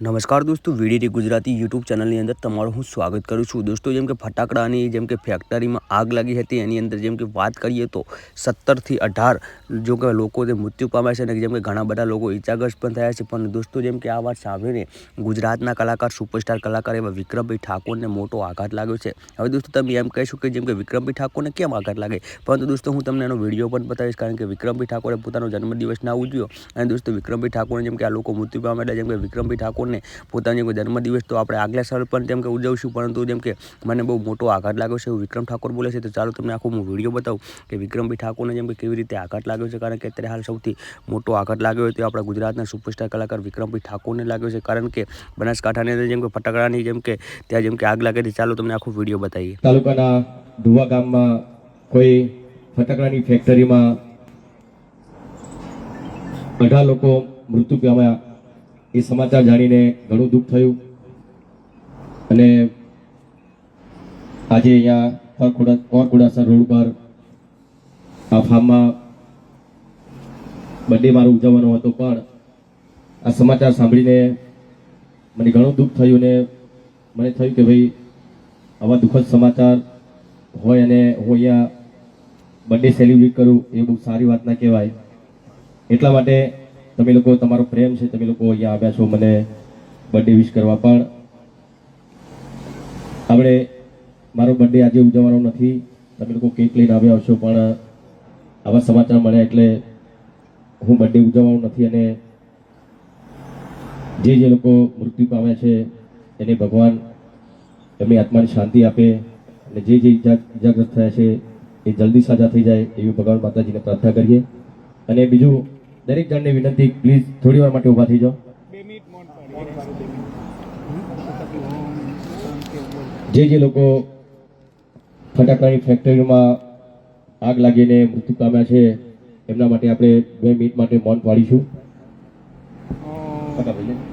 નમસ્કાર દોસ્તો VDT Gujarati YouTube ચેનલની અંદર તમારું હું સ્વાગત કરું છું. દોસ્તો, જેમ કે ફટાકડાની જેમ કે ફેક્ટરીમાં આગ લાગી હતી, એની અંદર જેમ કે વાત કરીએ તો સત્તરથી અઢાર જો કે લોકો તે મૃત્યુ પામ્યા છે અને જેમ કે ઘણા બધા લોકો ઈજાગ્રસ્ત પણ થયા છે. પણ દોસ્તો, જેમ કે આ વાત સાંભળીને ગુજરાતના કલાકાર, સુપરસ્ટાર કલાકાર એવા વિક્રમભાઈ ઠાકોરને મોટો આઘાત લાગ્યો છે. હવે દોસ્તો, તમે એમ કહેશો કે જેમ કે વિક્રમભાઈ ઠાકોરને કેમ આઘાત લાગે? પરંતુ દોસ્તો, હું તમને એનો વીડિયો પણ બતાવીશ કારણ કે વિક્રમભાઈ ઠાકોરે પોતાનો જન્મદિવસ ના ઉજવ્યો. અને દોસ્તો, વિક્રમભાઈ ઠાકોરને જેમ કે આ લોકો મૃત્યુ પામ્યા એટલે જેમ કે વિક્રમભાઈ ઠાકોરને પોતાની કોઈ જન્મદિવસ તો આપણે આગલા સાલ પણ જેમ કે ઉજવશું. પરંતુ જેમ કે મને બહુ મોટો આઘાત લાગ્યો છે વિક્રમ ઠાકોર બોલે છે, તો ચાલો તમને આખો હું વીડિયો બતાવું કે વિક્રમભાઈ ઠાકોરને જેમ કે કેવી રીતે આઘાત લાગ્યો છે. કારણ કે અત્યારે હાલ સૌથી મોટો આઘાત લાગ્યો હોય તે આપણા ગુજરાતના સુપરસ્ટાર કલાકાર વિક્રમભાઈ ઠાકોરને લાગ્યો છે. કારણ કે બનાસકાંઠાની અંદર જેમ કે ફટાકડાની જેમ કે ત્યાં જેમ કે આગ લાગે છે ચાલો તમને આખો વીડિયો બતાવીએ. તાલુકાના ધુવા ગામમાં કોઈ ફટાકડાની ફેક્ટરીમાં અઢાર લોકો મૃત્યુ પામ્યા એ સમાચાર જાણીને ઘણું દુઃખ થયું. અને આજે અહીંયા ઓરખોડા ઓરખોડાસર રોડ પર આ ફાર્મમાં બર્થડે મારો ઉજવવાનો હતો, પણ આ સમાચાર સાંભળીને મને ઘણું દુઃખ થયું ને મને થયું કે ભાઈ, આવા દુઃખદ સમાચાર હોય અને હું અહીંયા બર્થડે સેલિબ્રેટ કરું એ બહુ સારી વાત ના કહેવાય. એટલા માટે તમે લોકો, તમારો પ્રેમ છે, તમે લોકો અહીંયા આવ્યા છો મને બર્થડે વિશ કરવા. પણ આપણે, મારો બર્થડે આજે ઉજવવાનો નથી. તમે લોકો કેક લઈને આવ્યા હશો, પણ આવા સમાચાર મળ્યા એટલે હું બર્થડે ઉજવવાનો નથી અને જે જે લોકો મૃત્યુ પામ્યા છે, એને ભગવાન એમની આત્માને શાંતિ આપે અને જે જે ઇજાગ્રસ્ત થયા છે, એ જલ્દી સાજા થઈ જાય એવી ભગવાન માતાજીને પ્રાર્થના કરીએ. અને બીજું દરેક જણને વિનંતી પ્લીઝ થોડી વાર માટે ઊભા થઈ જાઓ. જે જે લોકો ફટાકડાની ફેક્ટરીમાં આગ લાગીને મૃત્યુ પામ્યા છે એમના માટે આપણે બે મિનિટ માટે મૌન પાડીશું. ફટાફટ